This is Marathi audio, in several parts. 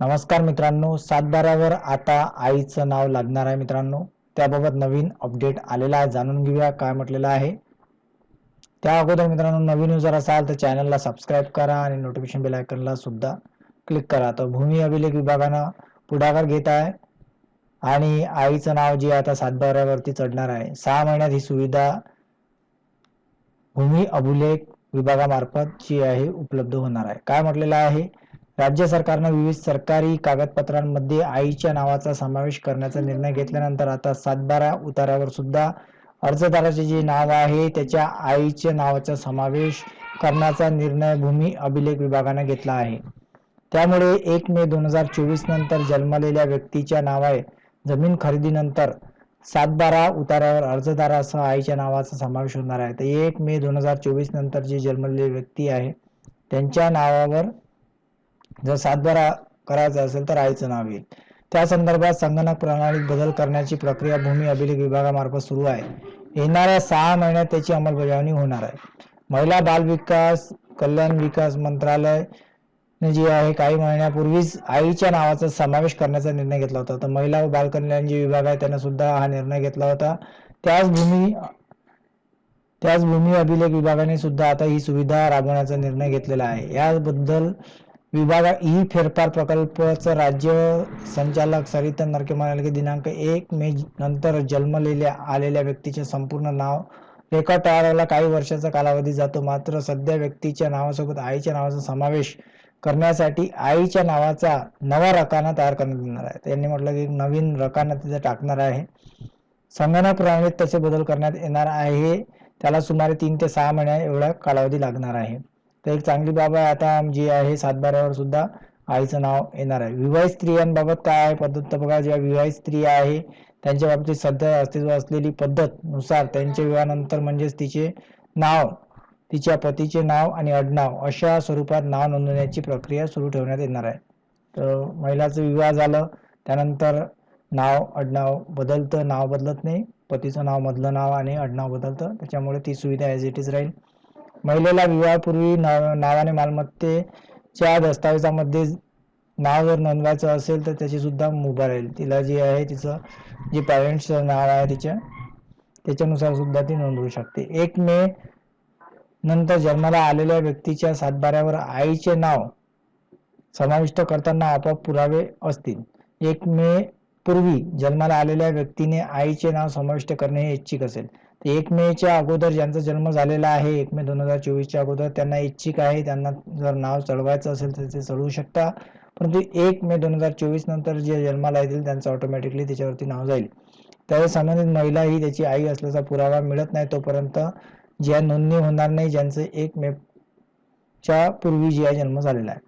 नमस्कार मित्रांनो सातबाऱ्यावर आता आईचं नाव लागणार आहे मित्रांनो. त्याबाबत नवीन अपडेट आलेला आहे जाणून घेऊया काय म्हटलेलं आहे. त्या अगोदर मित्रांनो नवीन युजर असाल तर चॅनलला सबस्क्राईब करा आणि नोटिफिकेशन बेल आयकनला सुद्धा क्लिक करा. तर भूमी अभिलेख विभागानं पुढाकार घेत आहे आणि आईचं नाव जे आता सातबाऱ्यावरती चढणार आहे. सहा महिन्यात ही सुविधा भूमी अभिलेख विभागामार्फत जी आहे उपलब्ध होणार आहे. काय म्हटलेलं आहे? राज्य सरकारनं विविध सरकारी कागदपत्रांमध्ये आईच्या नावाचा समावेश करण्याचा निर्णय घेतल्यानंतर आता सातबारा उतारावर सुद्धा अर्जदाराचे जे नाव आहे त्याच्या आईच्या नावाचा समावेश करण्याचा निर्णय भूमी अभिलेख विभागाने घेतला आहे. त्यामुळे एक मे दोन हजार चोवीस नंतर जन्मलेल्या व्यक्तीच्या नावाने जमीन खरेदीनंतर सातबारा उतारावर अर्जदारासह आईच्या नावाचा समावेश होणार आहे. तर एक मे दोन हजार चोवीस नंतर जे जन्मलेली व्यक्ती आहे त्यांच्या नावावर जर सातबारा करायचा असेल तर आईचं नाव येईल. त्या संदर्भात संगणक प्रणालीत बदल करण्याची प्रक्रिया भूमी अभिलेख विभागामार्फत सुरू आहे. येणाऱ्या सहा महिन्यात त्याची अंमलबजावणी होणार आहे. महिला बाल विकास कल्याण विकास मंत्रालय जे आहे काही महिन्यापूर्वीच आईच्या नावाचा समावेश करण्याचा निर्णय घेतला होता. तर महिला व बालकल्याण जे विभाग आहे त्यांना सुद्धा हा निर्णय घेतला होता. त्याच भूमी त्याच भूमी अभिलेख विभागाने सुद्धा आता ही सुविधा राबवण्याचा निर्णय घेतलेला आहे. याबद्दल विभाग ई फेरफार प्रकल्पाचं राज्य संचालक सरिता नरके म्हणाले की दिनांक एक मे नंतर जन्मलेल्या आलेल्या व्यक्तीचे संपूर्ण नाव रेकॉर्ड तयाराला काही वर्षाचा कालावधी जातो. मात्र सध्या व्यक्तीच्या नावासोबत आईच्या नावाचा समावेश करण्यासाठी आईच्या नावाचा नवा रकाना तयार करण्यात येणार आहे. त्यांनी म्हटलं की नवीन रकाना तिथे टाकणार आहे. संगणक प्रणालीत तसे बदल करण्यात येणार आहे. त्याला सुमारे तीन ते सहा महिन्या एवढा कालावधी लागणार आहे. तर एक चांगली बाब आहे. आता जी आहे सातबाऱ्यावर सुद्धा आईचं नाव येणार आहे. विवाहित स्त्रियांबाबत काय आहे पद्धत? तर बघा ज्या विवाहित स्त्रिया आहे त्यांच्या बाबतीत सध्या अस्तित्व असलेली पद्धत नुसार त्यांच्या विवाहानंतर म्हणजेच तिचे नाव तिच्या पतीचे नाव आणि आडनाव अशा स्वरूपात नाव नोंदवण्याची प्रक्रिया सुरू ठेवण्यात येणार आहे. तर महिलाचं विवाह झालं त्यानंतर नाव आडनाव बदलतं नाव बदलत नाही. पतीचं नाव मधलं नाव आणि आडनाव बदलतं. त्याच्यामुळे ती सुविधा ॲज इट इज राहील. महिलेला विवाहापूर्वी नावाने मालमत्तेच्या दस्तावेजामध्ये नाव जर नोंदवायचं असेल तर त्याची सुद्धा मुभा राहील तिला जी आहे तिचं जे पॅरेंट्सचं नाव आहे तिच्या त्याच्यानुसार सुद्धा ती नोंदवू शकते. एक मे नंतर जन्माला आलेल्या व्यक्तीच्या सातबाऱ्यावर आईचे नाव समाविष्ट करताना आपोआप पुरावे असतील. एक मे पूर्वी जन्माला आलेल्या व्यक्तीने आईचे नाव समाविष्ट करणे हे इच्छिक असेल. एक मेच्या अगोदर ज्यांचा जन्म झालेला आहे एक मे दोन हजार चोवीसच्या अगोदर त्यांना इच्छिक आहे त्यांना जर नाव चढवायचं असेल तर ते चढवू शकता. परंतु एक मे दोन हजार चोवीस नंतर जे जन्माला येतील त्यांचं ऑटोमॅटिकली त्याच्यावरती नाव जाईल. त्यावेळी संबंधित महिला ही त्याची आई असल्याचा पुरावा मिळत नाही तोपर्यंत ज्या नोंदणी होणार नाही ज्यांचं एक मे च्या पूर्वी जिया जन्म झालेला आहे.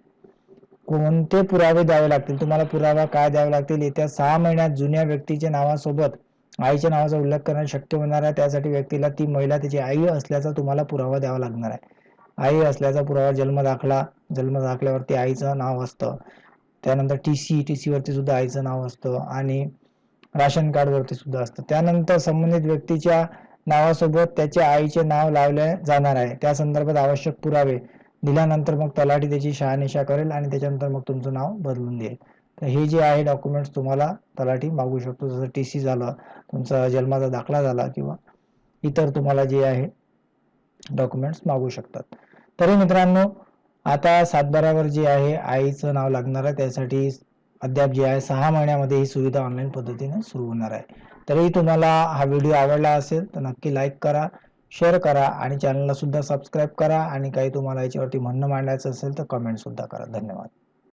कोणते पुरावे द्यावे लागतील? तुम्हाला पुरावा काय द्यावे लागतील? येत्या सहा महिन्यात जुन्या व्यक्तीच्या नावासोबत आईच्या नावाचा उल्लेख करणं शक्य होणार आहे. त्यासाठी व्यक्तीला ती महिला त्याची आई असल्याचा तुम्हाला पुरावा द्यावा लागणार आहे. आई असल्याचा पुरावा जन्म दाखला जन्म दाखल्यावरती आईचं नाव असतं. त्यानंतर टी सी टी सीवरती सुद्धा आईचं नाव असतं आणि राशन कार्डवरती सुद्धा असतं. त्यानंतर संबंधित व्यक्तीच्या नावासोबत त्याच्या आईचे नाव लावले जाणार आहे. त्या संदर्भात आवश्यक पुरावे दिल्यानंतर मग तलाठी त्याची शहानिशा करेल आणि त्याच्यानंतर मग तुमचं नाव बदलून देईल. तर हे जे आहे डॉक्युमेंट्स तुम्हाला तलाठी मागू शकतो. जसं टी सी झालं तुमचा जन्माचा दाखला झाला किंवा इतर तुम्हाला जे आहे डॉक्युमेंट्स मागू शकतात. तरी मित्रांनो आता सातबाऱ्यावर जे आहे आईचं नाव लागणार आहे. त्यासाठी अद्याप जे आहे सहा महिन्यामध्ये ही सुविधा ऑनलाईन पद्धतीने सुरू होणार आहे. तरी तुम्हाला हा व्हिडिओ आवडला असेल तर नक्की लाईक करा शेअर करा आणि चॅनलला सुद्धा सबस्क्राईब करा. आणि काही तुम्हाला याच्यावरती म्हणणं मांडायचं असेल तर कमेंट सुद्धा करा. धन्यवाद.